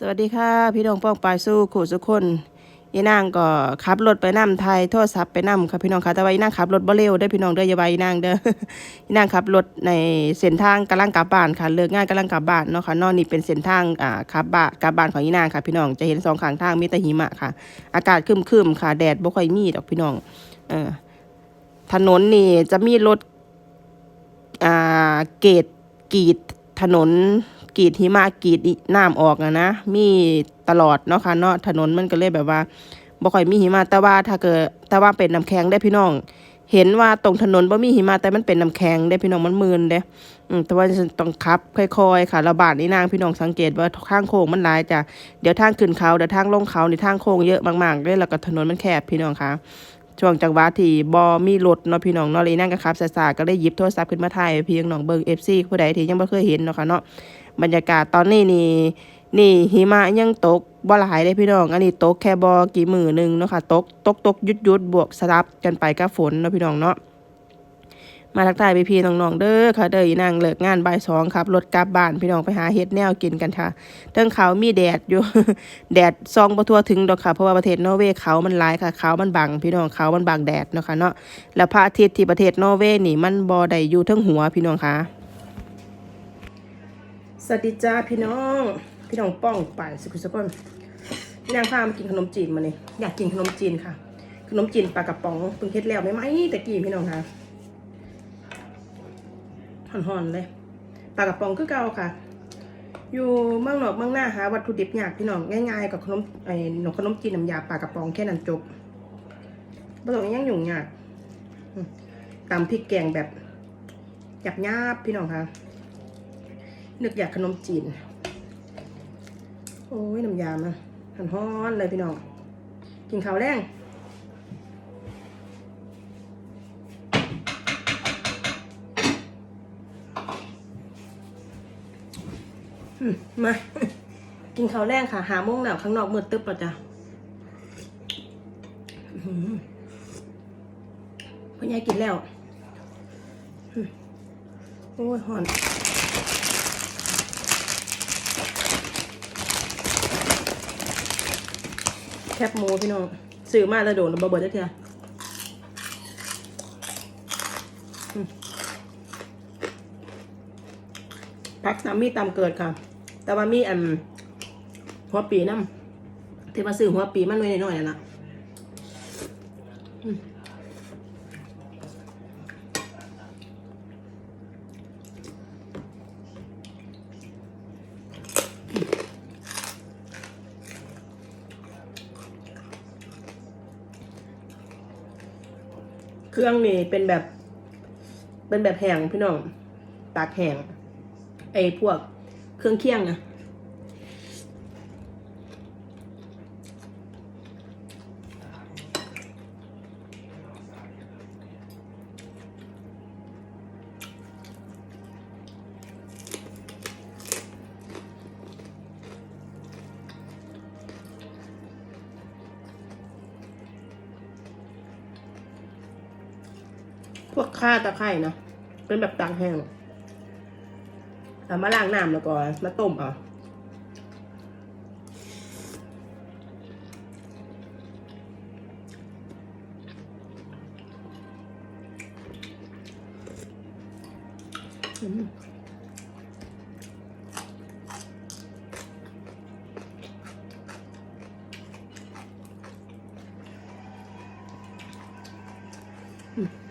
สวัสดีค่ะ พี่น้องป้องปลายสู้ขู่สุคนยีนางก็ขับรถไปนำไทยโทรศัพท์ไปนำค่ะพี่น้องค่ะแต่ว่าอีนางขับรถบ่เร็วเด้พี่น้องเด้ออย่าไปอีนางเด้ออีนางขับรถในเส้นทางกำลังกลับบ้านค่ะเลิกงานกำลังกลับบ้านเนาะค่ะนอกนี่เป็นเส้นทางอ่าขับบ้านกลับบ้านของอีนางค่ะ พี่น้องจะเห็นสองข้างทางมีแต่หิมะค่ะ อากาศครึมๆค่ะแดดบ่ค่อยมีดอกพี่น้องเออถนนนี่จะมีรถอ่าเกตกรีดถนน กรีดหิมะกรีดน้ำออกอะนะมีตลอดเนาะค่ะเนาะถนนมันก็เลยแบบว่าบ่ค่อยมีหิมะแต่ว่าถ้าเกิดแต่ว่าเป็นน้ำแข็งได้พี่น้อง เห็นว่าตรงถนนบ่มีหิมะแต่มันเป็นน้ำแข็งได้พี่น้องมันมืนเด้อืมแต่ว่าต้องขับค่อยๆ ค่ะระบาดนี่นางพี่น้องสังเกตว่าทางโค้งมันหลายจ้ะเดี๋ยวทางขึ้นเขาเดี๋ยวทางลงเขาในี่ทางโค้งเยอะมากๆเลยแล้วก็ถนนมันแคบพี่น้องค่ะช่วงจังหวะที่บอมีรถเนาะพี่น้องเนาะเลยนั่งกันครับสาๆก็เลยหยิบโทรศัพท์ขึ้นมาถ่ายพี่น้องเบิ่ง FC ผู้ใดที่ยังบ่เคยเห็นเนาะค่ะเนาะ บรรยากาศตอนนี้นี่นี่หิมะยังตกบ่หลายเลยพี่น้อง อันนี้ตกแค่บ่กี่มือหนึ่งเนาะค่ะตกตกตกยุดยุดบวกสลับกันไปกับฝนเนาะพี่น้องเนาะมาทักทายพี่ๆน้องๆเด้อค่ะเด้ออีนางเลิกงานบ่ายสองครับรถกลับบ้านพี่น้องไปหาเฮ็ดแนวกินกันค่ะเทิงเขามีแดดอยู่แดดซองบ่ทั่วถึงดอกค่ะเพราะว่าประเทศนอร์เวย์เขามันหลายค่ะเขามันบังพี่น้องเขามันบังแดดเนาะค่ะเนาะแล้วพระอาทิตย์ที่ประเทศนอร์เวย์นี่มันบ่ได้อยู่เทั้งหัวพี่น้องค่ะ สวัสดีจ้าพี่น้อง พี่น้องป้องไปสุขุสกุลพี่นางพามากินขนมจีนมาเนี่ยอยากกินขนมจีนค่ะ ขนมจีนปลากระป๋องเพิ่งเฮ็ดแล้วไหมไหมแต่กี้พี่น้องค่ะห่อนๆเลยปลากระป๋องคือเก่าค่ะ อยู่เมืองนอกเมืองหน้าหาวัตถุดิบยากพี่น้องง่ายๆกับขนมไอ้หนมขนมจีนน้ำยาปลากระป๋องแค่นั้นจบบ่ต้องยังยุ่งยากตำพริกแกงแบบหยาบๆพี่น้องค่ะ นึกอยากขนมจีน โอ้ยน้ำยามาหันฮ้อนเลยพี่น้อง กินข้าวแรงมา กินข้าวแรงค่ะ หาโมงแล้วข้างนอกมืดตึ๊บแล้วจ้ะพ่อใหญ่กินแล้ว โอ้ยหอน แคบหมูพี่น้องซื้อมาแล้วโดนบะเบิดได้เถอะพักน้ำมีตามเกิดค่ะ แต่ว่ามีอันหัวปีน้ำที่มาซื้อหัวปีมันไว้หน่อยๆนั่นล่ะ เครื่องนี่เป็นแบบ เป็นแบบแห้งพี่น้องตากแห้งไอ้พวกเครื่องเคียงนะ พวกข้าตะไคร่นะเป็นแบบตากแห้งเอามาล้างน้ำแล้วก็มาต้มเอาอืม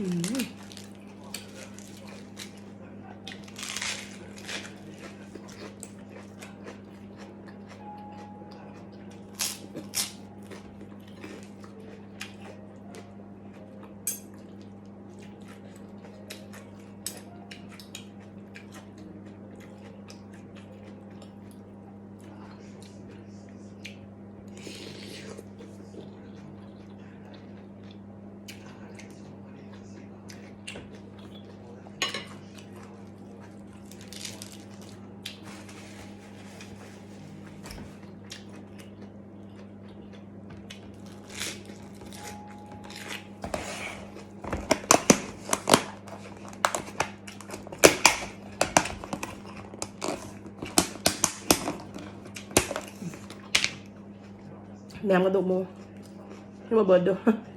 Hmm. อืมแหนมกร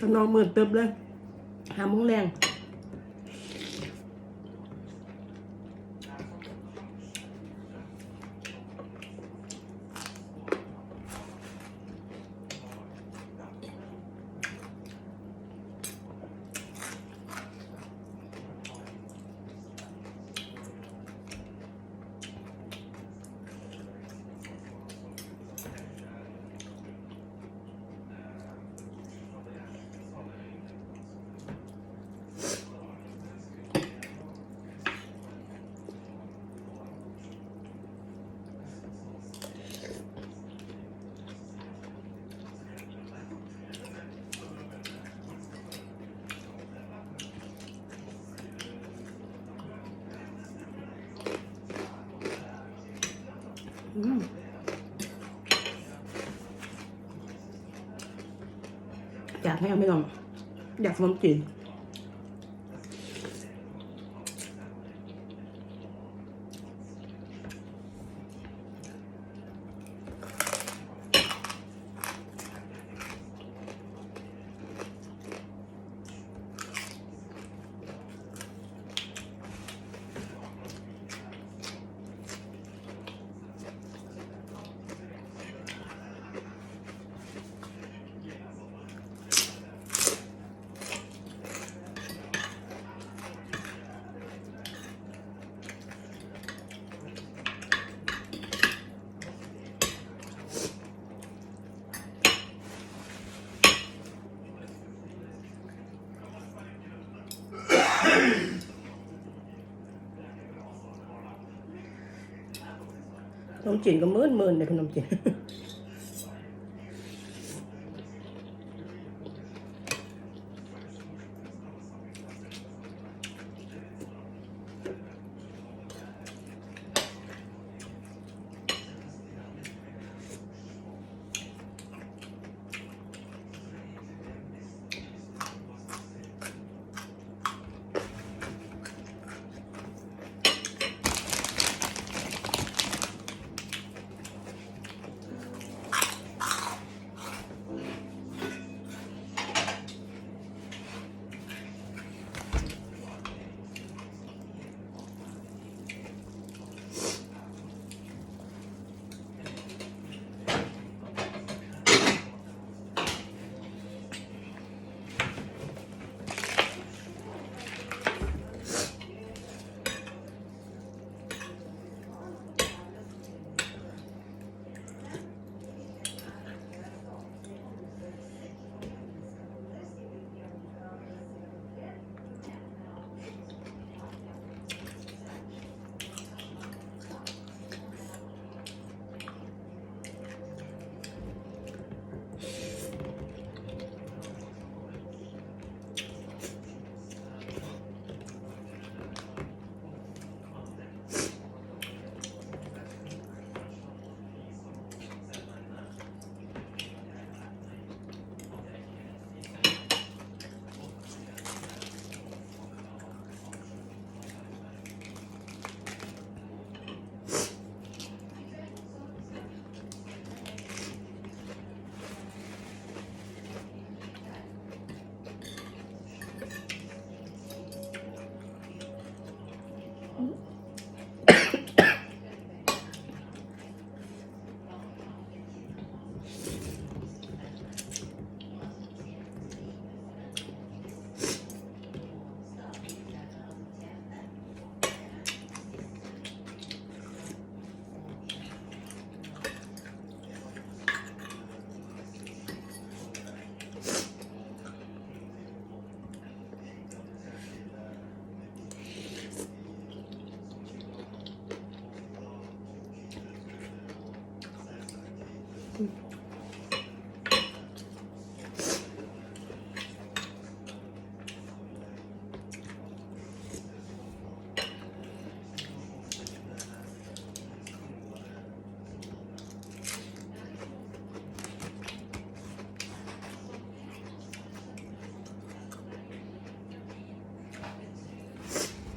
ทนองเหมือนเติมเลยหาโมงแรง อยากให้เอาไม่ลอง อยากขนมจีน นมจีนก็มื่นมื่นเลยขนมจีน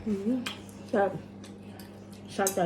อืมแซ่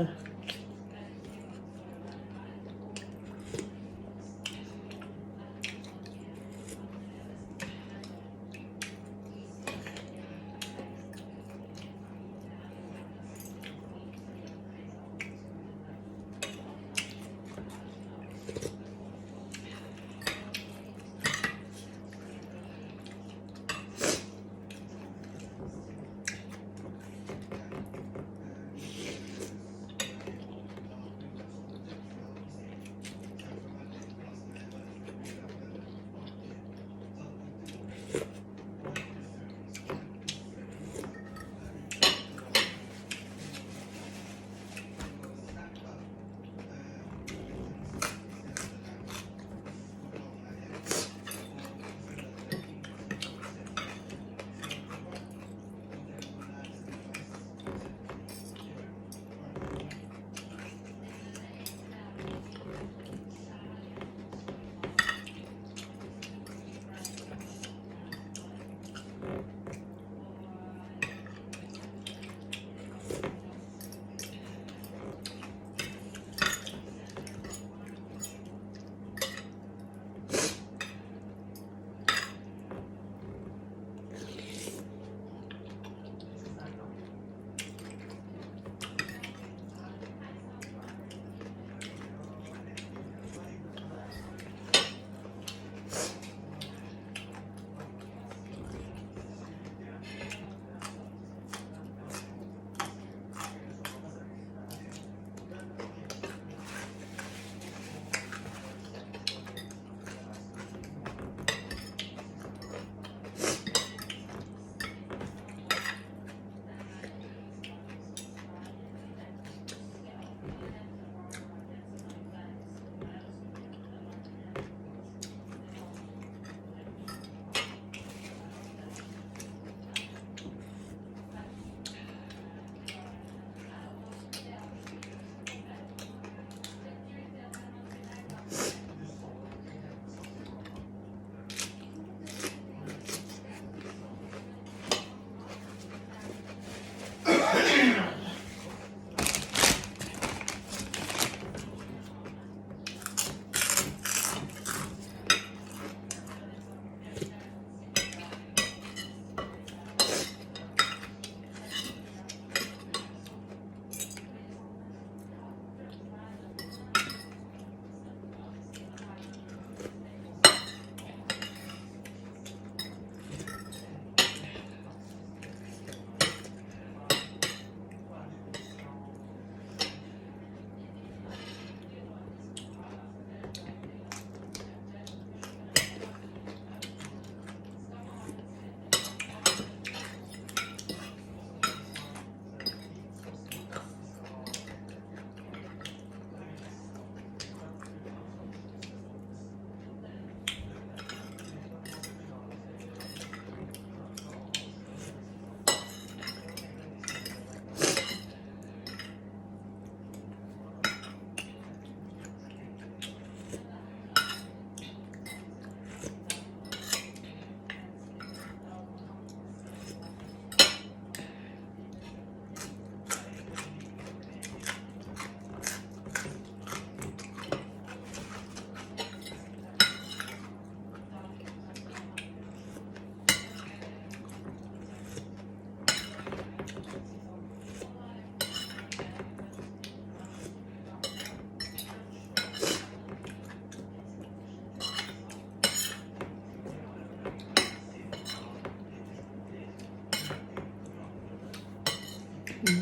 โ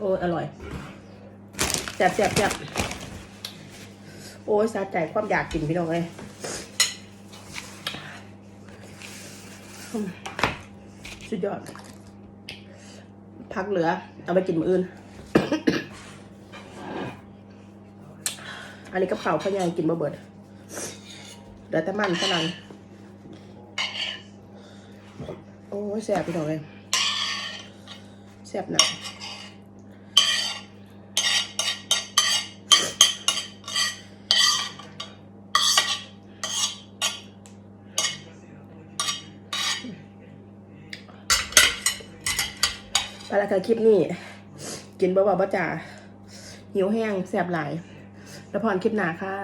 อ้ยอร่อยแซ่บแซ่บแซ่บโอ้ยสะใจความอยากกินพี่น้องเลยสุดยอด พักเหลือ เอาไปกินมืออื่น อันนี้กับข้าวพ่อใหญ่กินบ่เบิด เหลือแต่มันเท่านั้น โอ้แสบไปหน่อยแสบหนักไปละค่ะคลิปนี้ กินบ่บ่บ่จ่าหิวแห้งแสบหลาย แล้วพรคลิปหนาค่ะ